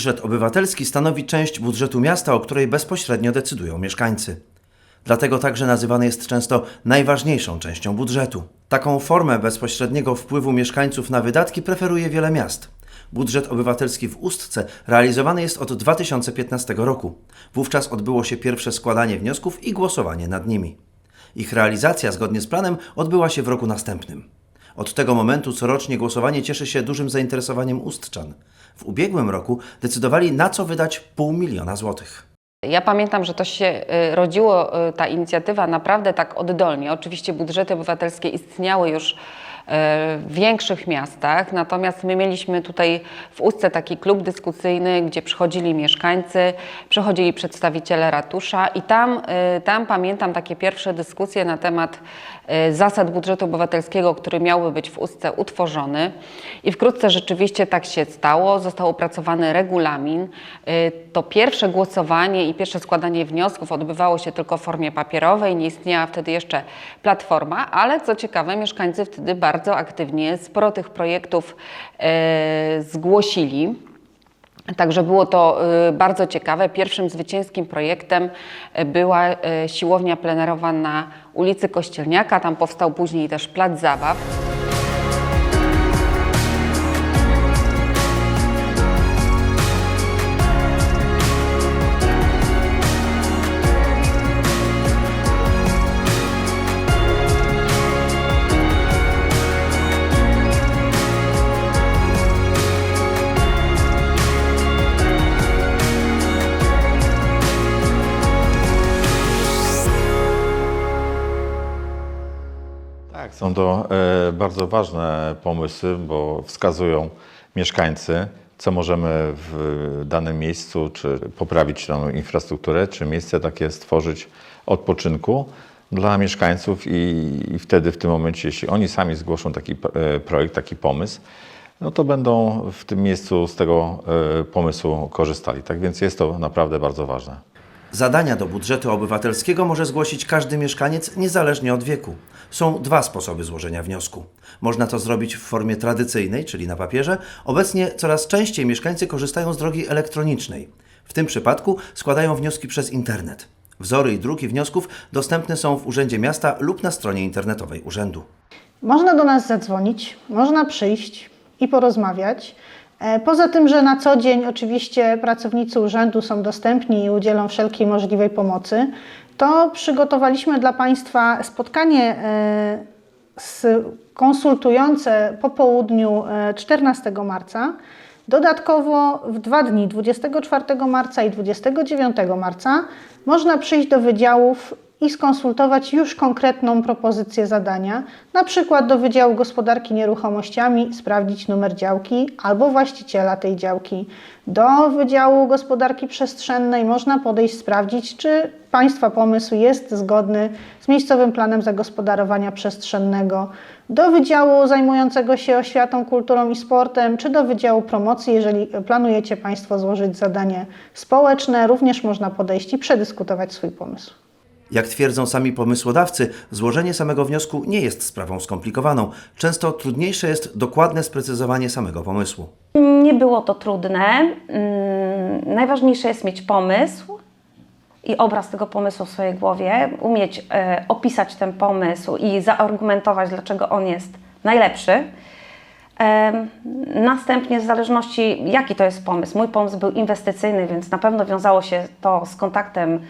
Budżet obywatelski stanowi część budżetu miasta, o której bezpośrednio decydują mieszkańcy. Dlatego także nazywany jest często najważniejszą częścią budżetu. Taką formę bezpośredniego wpływu mieszkańców na wydatki preferuje wiele miast. Budżet obywatelski w Ustce realizowany jest od 2015 roku. Wówczas odbyło się pierwsze składanie wniosków i głosowanie nad nimi. Ich realizacja zgodnie z planem odbyła się w roku następnym. Od tego momentu corocznie głosowanie cieszy się dużym zainteresowaniem Ustczan. W ubiegłym roku decydowali na co wydać pół miliona złotych. Ja pamiętam, że to się y, rodziło, y, ta inicjatywa naprawdę tak oddolnie. Oczywiście budżety obywatelskie istniały już większych miastach, natomiast my mieliśmy tutaj w Ustce taki klub dyskusyjny, gdzie przychodzili mieszkańcy, przychodzili przedstawiciele ratusza i tam, y, tam pamiętam takie pierwsze dyskusje na temat y, zasad budżetu obywatelskiego, który miałby być w Ustce utworzony i wkrótce rzeczywiście tak się stało. Został opracowany regulamin. To pierwsze głosowanie i pierwsze składanie wniosków odbywało się tylko w formie papierowej, nie istniała wtedy jeszcze platforma, ale co ciekawe, mieszkańcy wtedy bardzo aktywnie sporo tych projektów e, zgłosili. Także było to y, bardzo ciekawe. Pierwszym zwycięskim projektem y, była siłownia plenerowa na ulicy Kościelniaka. Tam powstał później też plac zabaw. Są to e, bardzo ważne pomysły, bo wskazują mieszkańcy, co możemy w danym miejscu, czy poprawić tą infrastrukturę, czy miejsce takie stworzyć odpoczynku dla mieszkańców i, i wtedy w tym momencie, jeśli oni sami zgłoszą taki e, projekt, taki pomysł, no to będą w tym miejscu z tego e, pomysłu korzystali. Tak więc jest to naprawdę bardzo ważne. Zadania do budżetu obywatelskiego może zgłosić każdy mieszkaniec niezależnie od wieku. Są dwa sposoby złożenia wniosku. Można to zrobić w formie tradycyjnej, czyli na papierze. Obecnie coraz częściej mieszkańcy korzystają z drogi elektronicznej. W tym przypadku składają wnioski przez internet. Wzory i druki wniosków dostępne są w Urzędzie Miasta lub na stronie internetowej urzędu. Można do nas zadzwonić, można przyjść i porozmawiać. E, Poza tym, że na co dzień oczywiście pracownicy urzędu są dostępni i udzielą wszelkiej możliwej pomocy, to przygotowaliśmy dla Państwa spotkanie e, konsultujące po południu e, 14 marca. Dodatkowo w dwa dni, 24 marca i 29 marca, można przyjść do wydziałów i skonsultować już konkretną propozycję zadania, na przykład do Wydziału Gospodarki Nieruchomościami, sprawdzić numer działki albo właściciela tej działki. Do Wydziału Gospodarki Przestrzennej można podejść, sprawdzić, czy Państwa pomysł jest zgodny z miejscowym planem zagospodarowania przestrzennego. Do Wydziału zajmującego się oświatą, kulturą i sportem, czy do Wydziału Promocji, jeżeli planujecie Państwo złożyć zadanie społeczne, również można podejść i przedyskutować swój pomysł. Jak twierdzą sami pomysłodawcy, złożenie samego wniosku nie jest sprawą skomplikowaną. Często trudniejsze jest dokładne sprecyzowanie samego pomysłu. Nie było to trudne. Mm, Najważniejsze jest mieć pomysł i obraz tego pomysłu w swojej głowie, umieć e, opisać ten pomysł i zaargumentować, dlaczego on jest najlepszy. Następnie, w zależności jaki to jest pomysł, mój pomysł był inwestycyjny, więc na pewno wiązało się to z kontaktem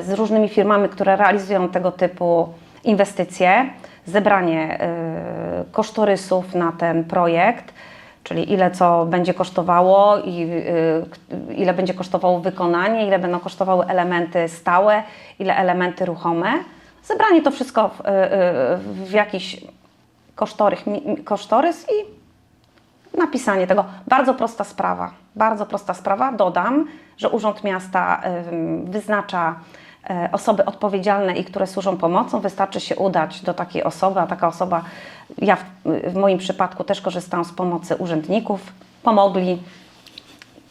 z różnymi firmami, które realizują tego typu inwestycje, zebranie e, kosztorysów na ten projekt, czyli ile co będzie kosztowało i y, ile będzie kosztowało wykonanie, ile będą kosztowały elementy stałe, ile elementy ruchome. Zebranie to wszystko w, w jakiś kosztorys, kosztorys i napisanie tego. Bardzo prosta sprawa. Bardzo prosta sprawa. Dodam, że Urząd Miasta wyznacza e, osoby odpowiedzialne i które służą pomocą. Wystarczy się udać do takiej osoby, a taka osoba, ja w, w moim przypadku też korzystałam z pomocy urzędników, pomogli.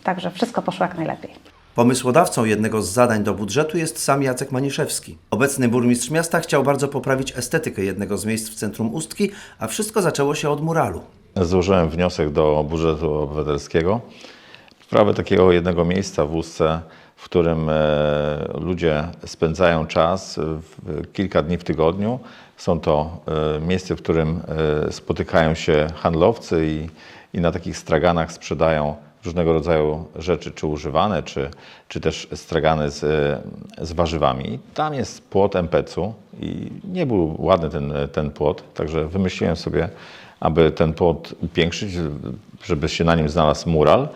Także wszystko poszło jak najlepiej. Pomysłodawcą jednego z zadań do budżetu jest sam Jacek Maniszewski. Obecny burmistrz miasta chciał bardzo poprawić estetykę jednego z miejsc w centrum Ustki, a wszystko zaczęło się od muralu. Złożyłem wniosek do budżetu obywatelskiego sprawę takiego jednego miejsca w Ustce, w którym e, ludzie spędzają czas kilka dni w tygodniu. Są to e, miejsce, w którym e, spotykają się handlowcy i, i na takich straganach sprzedają różnego rodzaju rzeczy, czy używane, czy, czy też stragany z, z warzywami. Tam jest płot MPC-u i nie był ładny ten, ten płot, także wymyśliłem sobie, aby ten płot upiększyć, żeby się na nim znalazł mural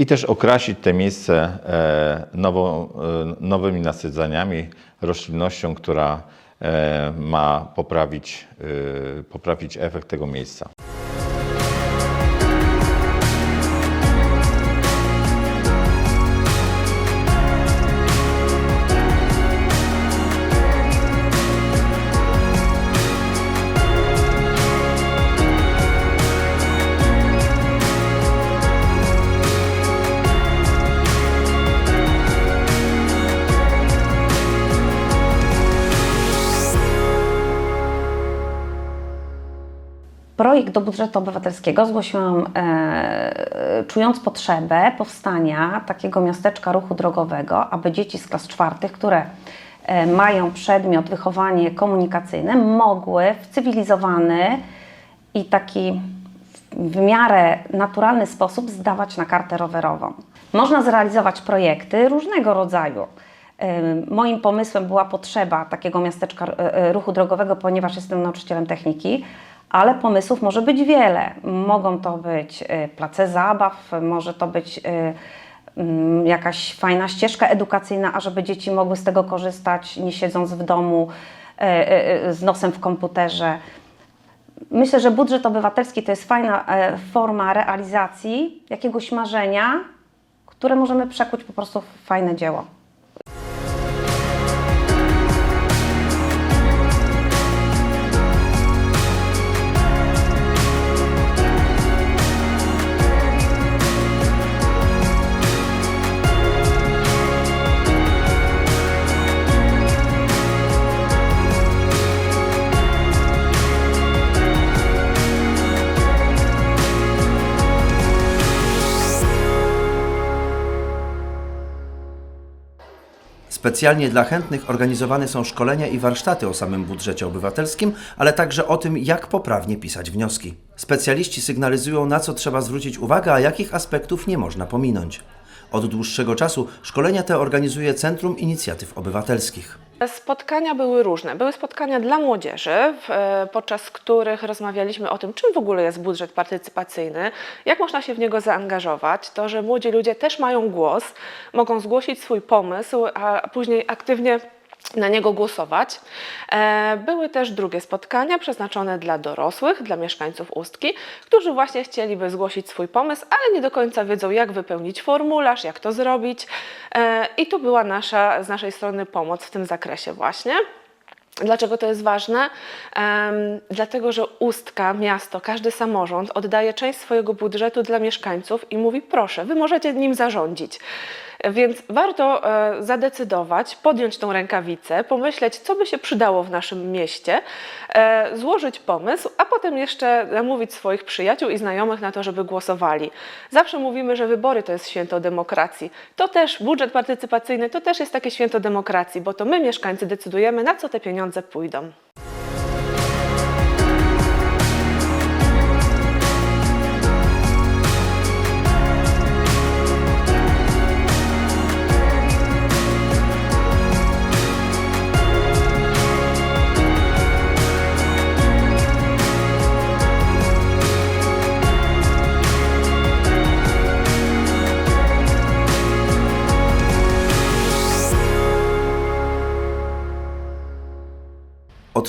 i też okrasić te miejsce e, e, nowymi nasadzeniami, roślinnością, która e, ma poprawić, poprawić efekt tego miejsca. Projekt do budżetu obywatelskiego zgłosiłam e, czując potrzebę powstania takiego miasteczka ruchu drogowego, aby dzieci z klas czwartych, które e, mają przedmiot wychowanie komunikacyjne, mogły w cywilizowany i taki w miarę naturalny sposób zdawać na kartę rowerową. Można zrealizować projekty różnego rodzaju. Ym, Moim pomysłem była potrzeba takiego miasteczka e, e, ruchu drogowego, ponieważ jestem nauczycielem techniki, ale pomysłów może być wiele. Mogą to być e, place zabaw, może to być e, mm, jakaś fajna ścieżka edukacyjna, ażeby dzieci mogły z tego korzystać, nie siedząc w domu e, z nosem w komputerze. Myślę, że budżet obywatelski to jest fajna e, forma realizacji jakiegoś marzenia, które możemy przekuć po prostu w fajne dzieło. Specjalnie dla chętnych organizowane są szkolenia i warsztaty o samym budżecie obywatelskim, ale także o tym, jak poprawnie pisać wnioski. Specjaliści sygnalizują, na co trzeba zwrócić uwagę, a jakich aspektów nie można pominąć. Od dłuższego czasu szkolenia te organizuje Centrum Inicjatyw Obywatelskich. Spotkania były różne. Były spotkania dla młodzieży, e, podczas których rozmawialiśmy o tym, czym w ogóle jest budżet partycypacyjny, jak można się w niego zaangażować, to, że młodzi ludzie też mają głos, mogą zgłosić swój pomysł, a później aktywnie na niego głosować. E, Były też drugie spotkania przeznaczone dla dorosłych, dla mieszkańców Ustki, którzy właśnie chcieliby zgłosić swój pomysł, ale nie do końca wiedzą, jak wypełnić formularz, jak to zrobić. E, I tu była nasza, z naszej strony pomoc w tym zakresie właśnie. Dlaczego to jest ważne? Em, dlatego, że Ustka, miasto, każdy samorząd oddaje część swojego budżetu dla mieszkańców i mówi: proszę, wy możecie nim zarządzić. Więc warto e, zadecydować, podjąć tą rękawicę, pomyśleć, co by się przydało w naszym mieście, e, złożyć pomysł, a potem jeszcze namówić swoich przyjaciół i znajomych na to, żeby głosowali. Zawsze mówimy, że wybory to jest święto demokracji. To też budżet partycypacyjny to też jest takie święto demokracji, bo to my, mieszkańcy, decydujemy, na co te pieniądze pójdą.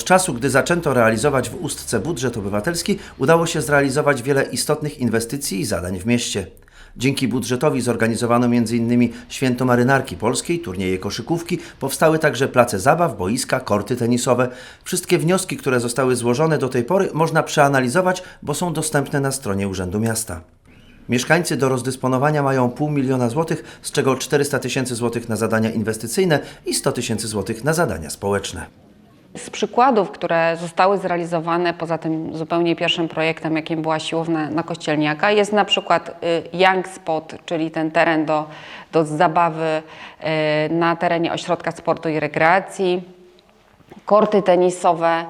Od czasu, gdy zaczęto realizować w Ustce budżet obywatelski, udało się zrealizować wiele istotnych inwestycji i zadań w mieście. Dzięki budżetowi zorganizowano m.in. Święto Marynarki Polskiej, turnieje koszykówki, powstały także place zabaw, boiska, korty tenisowe. Wszystkie wnioski, które zostały złożone do tej pory można przeanalizować, bo są dostępne na stronie Urzędu Miasta. Mieszkańcy do rozdysponowania mają pół miliona złotych, z czego 400 tysięcy złotych na zadania inwestycyjne i 100 tysięcy złotych na zadania społeczne. Z przykładów, które zostały zrealizowane poza tym zupełnie pierwszym projektem, jakim była siłownia na Kościelniaka, jest na przykład y, Young Spot, czyli ten teren do, do zabawy y, na terenie Ośrodka Sportu i Rekreacji, korty tenisowe,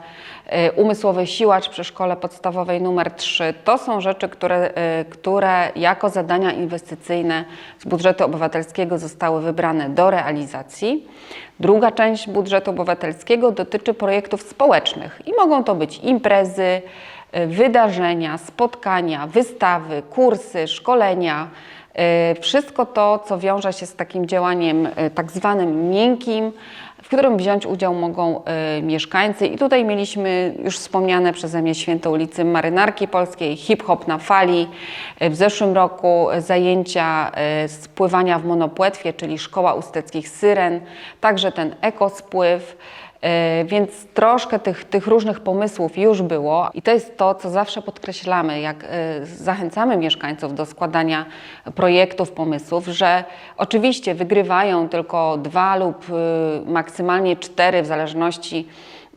umysłowy siłacz przy szkole podstawowej numer 3. To są rzeczy, które, y, które jako zadania inwestycyjne z budżetu obywatelskiego zostały wybrane do realizacji. Druga część budżetu obywatelskiego dotyczy projektów społecznych i mogą to być imprezy, y, wydarzenia, spotkania, wystawy, kursy, szkolenia. Y, Wszystko to, co wiąże się z takim działaniem y, tak zwanym miękkim, w którym wziąć udział mogą y, mieszkańcy. I tutaj mieliśmy już wspomniane przeze mnie Święto ulicy Marynarki Polskiej, hip-hop na fali. W zeszłym roku zajęcia y, z pływania w monopłetwie, czyli Szkoła Usteckich Syren, także ten ekospływ. Y, Więc troszkę tych, tych różnych pomysłów już było i to jest to, co zawsze podkreślamy, jak y, zachęcamy mieszkańców do składania projektów, pomysłów, że oczywiście wygrywają tylko dwa lub y, maksymalnie cztery, w zależności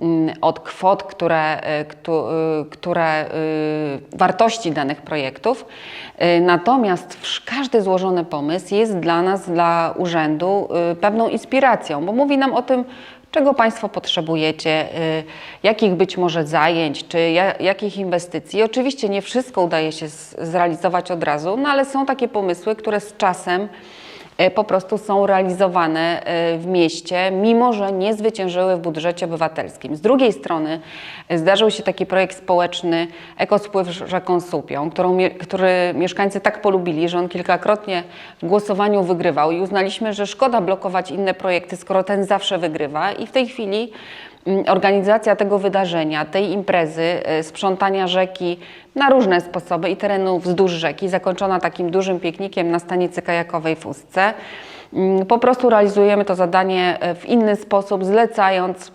mm, od kwot, które, któ- które wartości danych projektów. Natomiast każdy złożony pomysł jest dla nas, dla urzędu, pewną inspiracją, bo mówi nam o tym, czego Państwo potrzebujecie, y, jakich być może zajęć, czy ja, jakich inwestycji. Oczywiście nie wszystko udaje się zrealizować od razu, no ale są takie pomysły, które z czasem po prostu są realizowane y, w mieście, mimo że nie zwyciężyły w budżecie obywatelskim. Z drugiej strony y, zdarzył się taki projekt społeczny Ekospływ rzeką Supią, którą, który mieszkańcy tak polubili, że on kilkakrotnie w głosowaniu wygrywał i uznaliśmy, że szkoda blokować inne projekty, skoro ten zawsze wygrywa i w tej chwili organizacja tego wydarzenia, tej imprezy, y, sprzątania rzeki na różne sposoby i terenu wzdłuż rzeki, zakończona takim dużym piknikiem na stanicy kajakowej w Ustce. Mm, Po prostu realizujemy to zadanie y, w inny sposób, zlecając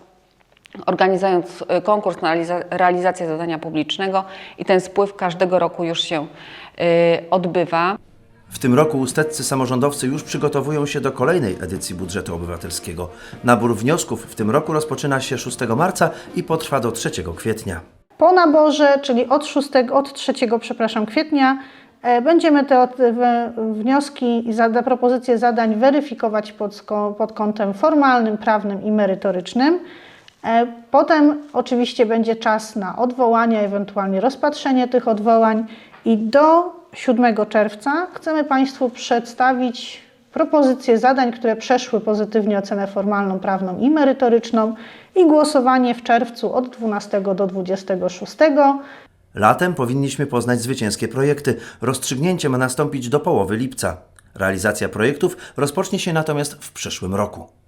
organizując y, konkurs na realiza- realizację zadania publicznego i ten spływ każdego roku już się odbywa. W tym roku usteccy samorządowcy już przygotowują się do kolejnej edycji budżetu obywatelskiego. Nabór wniosków w tym roku rozpoczyna się 6 marca i potrwa do 3 kwietnia. Po naborze, czyli od 6, od 3 przepraszam, kwietnia, e, będziemy te wnioski i propozycje zadań weryfikować pod, pod kątem formalnym, prawnym i merytorycznym. E, Potem oczywiście będzie czas na odwołania, ewentualnie rozpatrzenie tych odwołań i do 7 czerwca chcemy Państwu przedstawić propozycje zadań, które przeszły pozytywnie ocenę formalną, prawną i merytoryczną i głosowanie w czerwcu od 12 do 26. Latem powinniśmy poznać zwycięskie projekty. Rozstrzygnięcie ma nastąpić do połowy lipca. Realizacja projektów rozpocznie się natomiast w przyszłym roku.